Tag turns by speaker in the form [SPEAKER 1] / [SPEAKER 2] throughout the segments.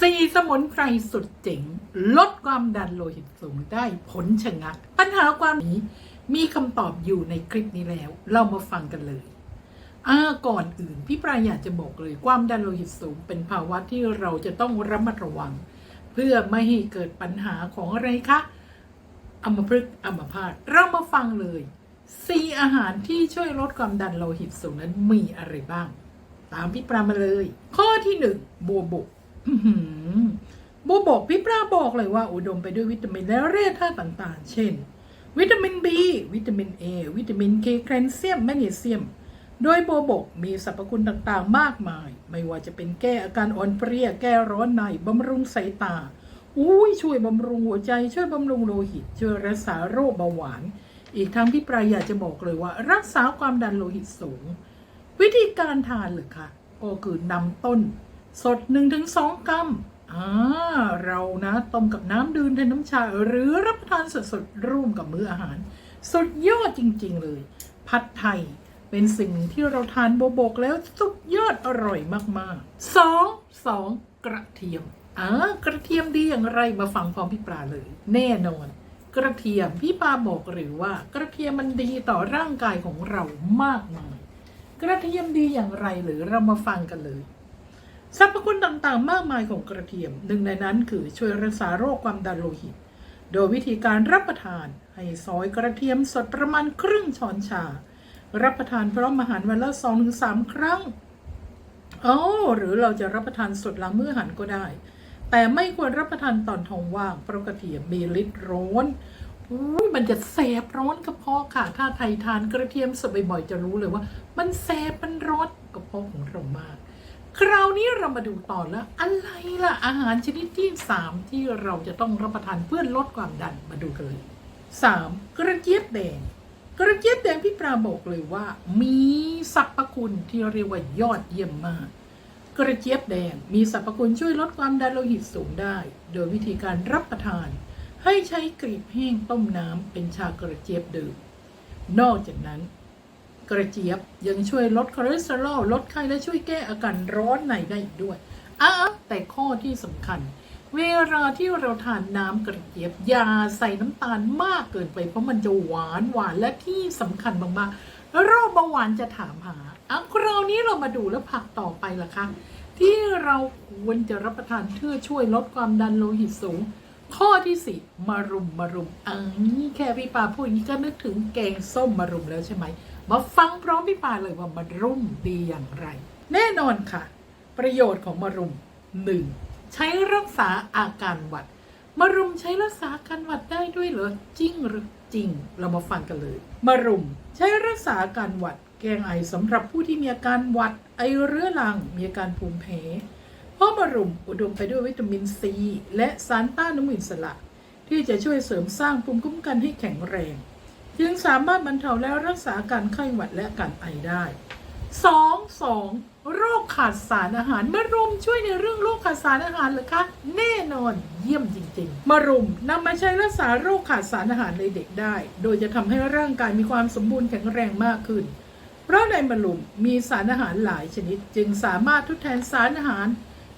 [SPEAKER 1] สี่สมุนไพรสุดเจ๋ง ลดความดันโลหิตสูงได้ผลชะงัก ปัญหาความนี้มีคำตอบอยู่ในคลิปนี้แล้ว เรามาฟังกันเลยอาก่อนอื่น พี่ปรายอยากจะบอกเลยความดันโลหิตสูง เป็นภาวะที่เราจะต้องระมัดระวัง เพื่อไม่ให้เกิดปัญหาของอะไรคะอัมพฤกษ์อัมพาตเรามาฟังเลยสี่อาหารที่ช่วยลดความดันโลหิตสูงนั้นมีอะไรบ้าง ตามพี่ปรามาเลย ข้อที่หนึ่งบัวบก อื้อกพี่ปราบอกเลยว่า อุดมไปด้วยวิตามินและแร่ธาตุต่างๆ เช่น วิตามิน B วิตามิน A วิตามิน K แคลเซียมแมกนีเซียม โดยโบบกมีสรรพคุณต่างๆ มากมาย ไม่ว่าจะเป็นแก้อาการอ่อนเพลียแก้ร้อนในบำรุงสายตาอุ้ยช่วยบำรุงหัวใจ ช่วยบำรุงโลหิต ช่วยรักษาโรคเบาหวาน อีกทั้งพี่ปรายอยากจะบอกเลยว่า รักษาความดันโลหิตสูง วิธีการทานเลยค่ะก็คือนำต้น สด 1-2 กรัมอ่าเรานะต้มกับน้ำดื่มแทนน้ำชา หรือรับประทานสดๆร่วมกับมื้ออาหาร สุดยอดจริงๆเลย ผัดไทยเป็นสิ่งที่เราทานโบบกแล้วสุดยอดอร่อยมากๆสองสองกระเทียมอ่ากระเทียมดีอย่างไรมาฟังพร้อมพี่ปลาเลย แน่นอน กระเทียมพี่ปลาบอกหรือว่ากระเทียมมันดีต่อร่างกายของเรามากมาย กระเทียมดีอย่างไรหรือเรามาฟังกันเลย สรรพคุณต่างๆ มากมายของกระเทียม หนึ่งในนั้นคือช่วยรักษาโรคความดันโลหิต โดยวิธีการรับประทาน ให้ซอยกระเทียมสดประมาณครึ่งช้อนชา รับประทานพร้อมอาหารวันละสองถึงสามครั้งโอ๋อหรือเราจะรับประทานสดหลังมื้ออาหารก็ได้ แต่ไม่ควรรับประทานตอนท้องว่างเพราะกระเทียมมีฤทธิ์ร้อนอุ้ยมันจะแสบร้อนกระเพาะค่ะ ถ้าใครทานกระเทียมสดบ่อยๆจะรู้เลยว่า มันแสบมันร้อนกระเพาะของเรามาก คราวนี้เรามาดูต่อแล้ว อะไรล่ะ อาหารชนิดที่ 3 ที่เราจะต้องรับประทานเพื่อลดความดันมาดูกันเลย 3. กระเจี๊ยบแดง กระเจี๊ยบแดงพี่ปราบอกเลยว่า มีสรรพคุณที่เรียกว่ายอดเยี่ยมมาก กระเจี๊ยบแดงมีสรรพคุณช่วยลดความดันโลหิตสูงได้ โดยวิธีการรับประทาน ให้ใช้กรีบแห้งต้มน้ำเป็นชากระเจี๊ยบดื่มนอกจากนั้น กระเจี๊ยบยังช่วยลดคอเลสเตอรอลลดไข้และช่วยแก้อาการร้อนในได้อีกด้วยอะแต่ข้อที่สำคัญ เวลาที่เราทานน้ำกระเจี๊ยบอย่าใส่น้ำตาลมากเกินไป เพราะมันจะหวานหวานและที่สำคัญมากๆโรคเบาหวานจะถามหาอะคราวนี้เรามาดูแล้วผักต่อไปล่ะคะ ที่เราควรจะรับประทานเพื่อช่วยลดความดันโลหิตสูงข้อที่สี่มารุมมารุมอังแค่พี่ปาพูดอย่างนี้ก็นึกถึงแกงส้มมารุมแล้วใช่ไหม มาฟังพร้อมพี่ปาเลยว่ามารุมดีอย่างไร แน่นอนค่ะ ประโยชน์ของมารุมหนึ่งใช้รักษาอาการหวัด มารุมใช้รักษาอาการหวัดได้ด้วยเหรอจริงหรือจริง เรามาฟังกันเลย มารุมใช้รักษาอาการหวัด แก้ไอสำหรับผู้ที่มีอาการหวัด ไอเรื้อรังมีอาการภูมิแพ้เพราะมะรุมอุดมไปด้วยวิตามินซี และสารต้านอนุมูลอิสระ ที่จะช่วยเสริมสร้างภูมิคุ้มกันให้แข็งแรง จึงสามารถบรรเทาและรักษาการไข้หวัดและการไอได้ 2. 2. โรคขาดสารอาหารมะรุมช่วยในเรื่องโรคขาดสารอาหารหรือคะแน่นอนเยี่ยมจริงๆมะรุมนำมาใช้รักษาโรคขาดสารอาหารในเด็กได้ โดยจะทำให้ร่างกายมีความสมบูรณ์แข็งแรงมากขึ้น เพราะในมะรุมมีสารอาหารหลายชนิด จึงสามารถทดแทนสารอาหาร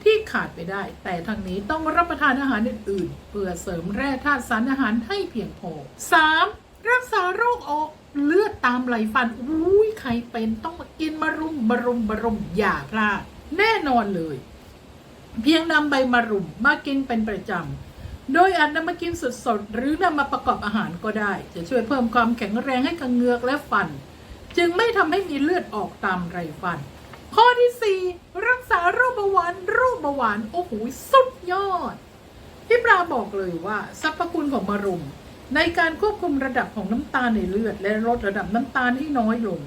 [SPEAKER 1] ที่ขาดไปได้ แต่ทางนี้ต้องรับประทานอาหารอื่นๆเพื่อเสริมแร่ธาตุสารอาหารให้เพียงพอ 3. รักษาโรคออกเลือดตามไหลฟันอุ้ยใครเป็นต้องมากินมะรุมมะรุมมะรุมอย่าพลาดแน่นอนเลย เพียงนำใบมะรุมมากินเป็นประจำ โดยอาจนำมากินสดๆ หรือนำมาประกอบอาหารก็ได้ จะช่วยเพิ่มความแข็งแรงให้กับเงือกและฟัน จึงไม่ทำให้มีเลือดออกตามไรฟัน ข้อที่ 4 รักษาโรคเบาหวานโรคเบาหวานโอ้โหสุดยอด พี่ปลาบอกเลยว่าสรรพคุณของมะรุม ในการควบคุมระดับของน้ำตาลในเลือด และลดระดับน้ำตาลให้น้อยลง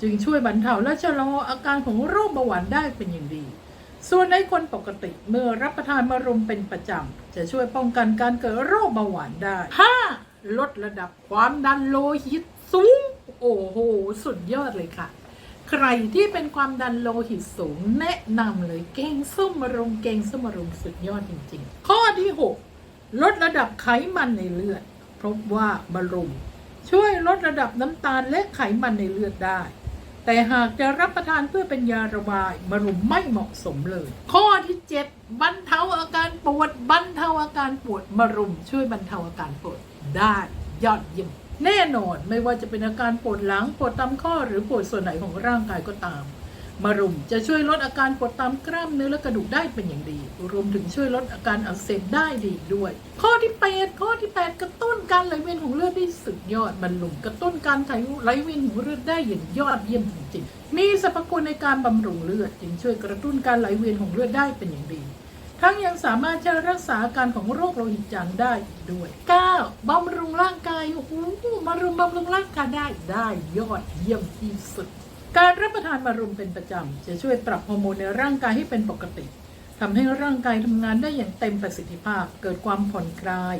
[SPEAKER 1] จึงช่วยบรรเทาและชะลออาการของโรคเบาหวานได้เป็นอย่างดี ส่วนในคนปกติเมื่อรับประทานมะรุมเป็นประจำ จะช่วยป้องกันการเกิดโรคเบาหวานได้ 5. ลดระดับความดันโลหิตสูง โอ้โห สุดยอดเลยค่ะ ใครที่เป็นความดันโลหิตสูงแนะนำเลยเก่งส้มมะรุมเก่งส้มมะรุมสุดยอดจริง ๆ ข้อที่ 6 ลดระดับไขมันในเลือด พบว่ามะรุมช่วยลดระดับน้ำตาลและไขมันในเลือดได้ แต่หากจะรับประทานเพื่อเป็นยาระบายมะรุมไม่เหมาะสมเลย ข้อที่ 7 บรรเทาอาการปวดบรรเทาอาการปวดมะรุมช่วยบรรเทาอาการปวดได้ยอดเยี่ยมแน่นอนไม่ว่าจะเป็นอาการปวดหลังปวดตามข้อหรือปวดส่วนไหนของร่างกายก็ตาม มารุมจะช่วยลดอาการปวดตามกล้ามเนื้อและกระดูกได้เป็นอย่างดี รวมถึงช่วยลดอาการอักเสบได้ดีด้วย ข้อที่แปดข้อที่แปดกระตุ้นการไหลเวียนของเลือดได้สุดยอดมันลุมกระตุ้นการไหลเวียนของเลือดได้อย่างยอดเยี่ยมจริงๆมีสรรพคุณในการบำรุงเลือดจึงช่วยกระตุ้นการไหลเวียนของเลือดได้เป็นอย่างดีทั้งยังสามารถจะรักษาอาการของโรคโลหิตจางได้อีกด้วย 9. บำรุงร่างกายโอ้โหมารุมบำรุงร่างกายได้ได้ยอดเยี่ยมที่สุด การรับประทานมารุมเป็นประจำ จะช่วยปรับฮอร์โมนในร่างกายให้เป็นปกติทำให้ร่างกายทำงานได้อย่างเต็มประสิทธิภาพ เกิดความผ่อนคลาย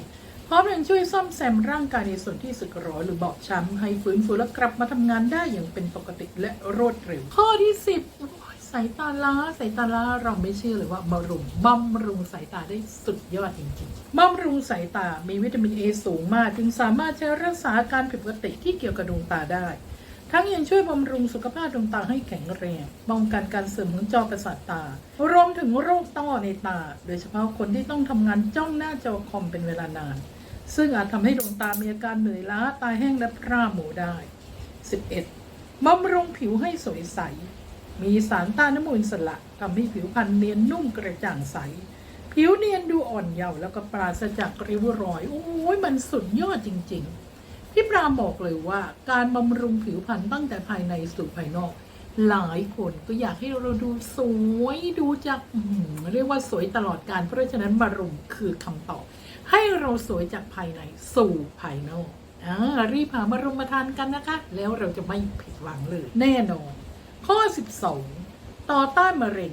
[SPEAKER 1] พร้อมยังช่วยซ่อมแซมร่างกายในส่วนที่สึกหรอหรือบอบช้ำให้ฟื้นฟูและกลับมาทำงานได้อย่างเป็นปกติและรวดเร็ว ข้อที่ 10 สายตาล้าสายตาล้าเราไม่เชื่อเลยว่าบำรุงบำรุงสายตาได้สุดยอดจริงๆบำรุงสายตามีวิตามินเอสูงมาก จึงสามารถจะรักษาอาการผิดปกติที่เกี่ยวกับดวงตาได้ ทั้งยังช่วยบำรุงสุขภาพดวงตาให้แข็งแรงป้องกันการเสื่อมของจอประสาทตา รวมถึงโรคต้อในตา โดยเฉพาะคนที่ต้องทำงานจ้องหน้าจอคอมเป็นเวลานาน ซึ่งอาจทำให้ดวงตามีอาการเหนื่อยล้าตาแห้งและพร่าหมูได้ 11. บำรุงผิวให้สวยใส มีสารต้านน้ำมูลสละทำให้ผิวพรรณเนียนนุ่มกระจ่างใส ผิวเนียนดูอ่อนเยาว์แล้วก็ปราศจากริ้วรอย โอ้ยมันสุดยอดจริง ๆ พี่ปรามบอกเลยว่า การบำรุงผิวพรรณตั้งแต่ภายในสู่ภายนอก หลายคนก็อยากให้เราดูสวยดูจากเรียกว่าสวยตลอดการเพราะฉะนั้นบำรุงคือคำตอบ ให้เราสวยจากภายในสู่ภายนอกอรีบหามารุมมาทานกันนะคะ แล้วเราจะไม่ผิดหวังเลย แน่นอน ข้อ 12 ต่อต้านมะเร็ง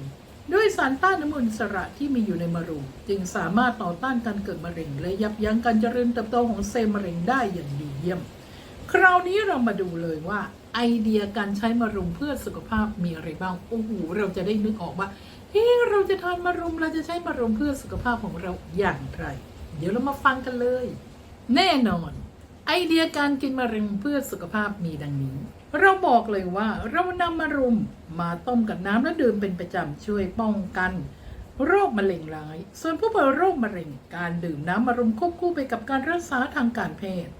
[SPEAKER 1] ด้วยสารต้านอน้ำมันสระที่มีอยู่ในมะรุมจึงสามารถต่อต้านการเกิดมะเร็ง และยับยั้งการเจริญเติบโตของเซลล์มะเร็งได้อย่างดีเยี่ยม คราวนี้เรามาดูเลยว่า ไอเดียการใช้มะรุมเพื่อสุขภาพมีอะไรบ้างโอ้โหเราจะได้นึกออกว่าเฮ้เราจะทานมะรุมเราจะใช้มะรุมเพื่อสุขภาพของเราอย่างไร เดี๋ยวเรามาฟังกันเลย แน่นอน ไอเดียการกินมะเร็งเพื่อสุขภาพมีดังนี้ เราบอกเลยว่าเรานำมะรุมมาต้มกับน้ำและดื่มเป็นประจำช่วยป้องกัน โรคมะเร็งร้าย ส่วนผู้ป่วยโรคมะเร็งการดื่มน้ำมะรุมควบคู่ไปกับการรักษาทางการแพทย์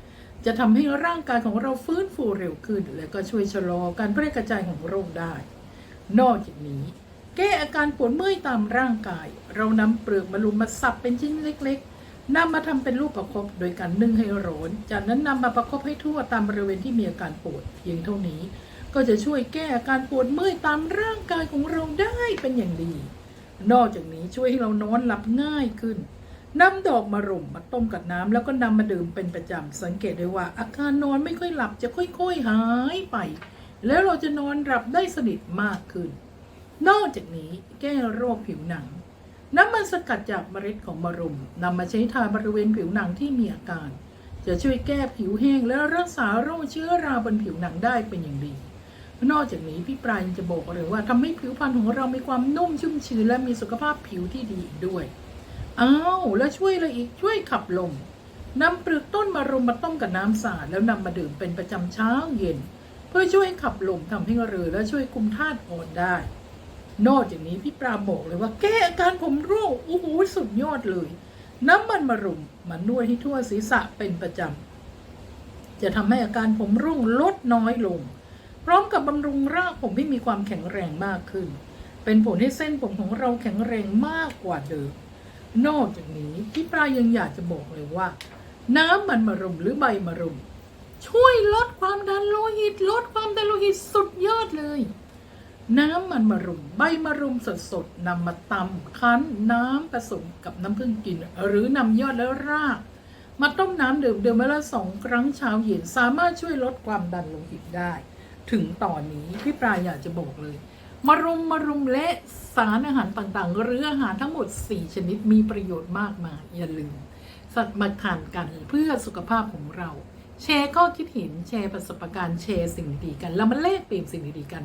[SPEAKER 1] จะทำให้ร่างกายของเราฟื้นฟูเร็วขึ้น และก็ช่วยชะลอการแพร่กระจายของโรคได้ นอกจากนี้แก้อาการปวดเมื่อยตามร่างกาย เรานำเปลือกมะรุมมาสับเป็นชิ้นเล็ก นำมาทำเป็นลูกประคบโดยการนึ่งให้ร้อนจากนั้นนำมาประคบให้ทั่วตามบริเวณที่มีอาการปวดเพียงเท่านี้ ก็จะช่วยแก้อาการปวดเมื่อยตามร่างกายของเราได้เป็นอย่างดี นอกจากนี้ช่วยให้เรานอนหลับง่ายขึ้นนำดอกมะรุมมาต้มกับน้ำแล้วก็นำมาดื่มเป็นประจำสังเกตได้ว่า อาการนอนไม่ค่อยหลับจะค่อยๆหายไป แล้วเราจะนอนหลับได้สนิทมากขึ้น นอกจากนี้แก้โรคผิวหนัง น้ำมันสกัดจากเมล็ดของมะรุมนำมาใช้ทาบริเวณผิวหนังที่มีอาการ จะช่วยแก้ผิวแห้งและรักษาโรคเชื้อราบนผิวหนังได้เป็นอย่างดี นอกจากนี้พี่ปลายยังจะบอกเลยว่าทำให้ผิวพรรณของเรามีความนุ่มชุ่มชื้นและมีสุขภาพผิวที่ดีด้วยอ้าวแล้วช่วยอะไรอีกช่วยขับลมนำเปลือกต้นมะรุมมาต้มกับน้ำสะอาดแล้วนำมาดื่มเป็นประจำเช้าเย็น เพื่อช่วยขับลมทำให้เรือและช่วยคุมธาตุอ่อนได้ นอกจากนี้พี่ปราบอกเลยว่า แก้อาการผมร่วงโอ้โหสุดยอดเลย น้ำมันมะรุมมานวดให้ทั่วศีรษะเป็นประจำจะทำให้อาการผมร่วงลดน้อยลง พร้อมกับบำรุงรากผมให้มีความแข็งแรงมากขึ้น เป็นผลให้เส้นผมของเราแข็งแรงมากกว่าเดิมนอกจากนี้พี่ปลายังอยากจะบอกเลยว่า น้ำมันมะรุมหรือใบมะรุม ช่วยลดความดันโลหิต ลดความดันโลหิตสุดยอดเลย น้ำมันมะรุม ใบมะรุมสดๆนำมาตำคั้นน้ำผสมกับน้ำผึ้งกิน หรือนำยอดและราก มาต้มน้ำดื่มเดือนละสองครั้งเช้าเย็นสามารถช่วยลดความดันโลหิตได้ ถึงตอนนี้พี่ปลาอยากจะบอกเลยมะรุมมะรุมและสารอาหารต่างๆ หรืออาหารทั้งหมด 4 ชนิดมีประโยชน์มากมายอย่าลืมสัตว์มาทานกันเพื่อสุขภาพของเรา แชร์ข้อคิดเห็นแชร์ประสบการณ์แชร์สิ่งดีๆกัน แล้วมาแลกเปลี่ยนสิ่งดีๆกัน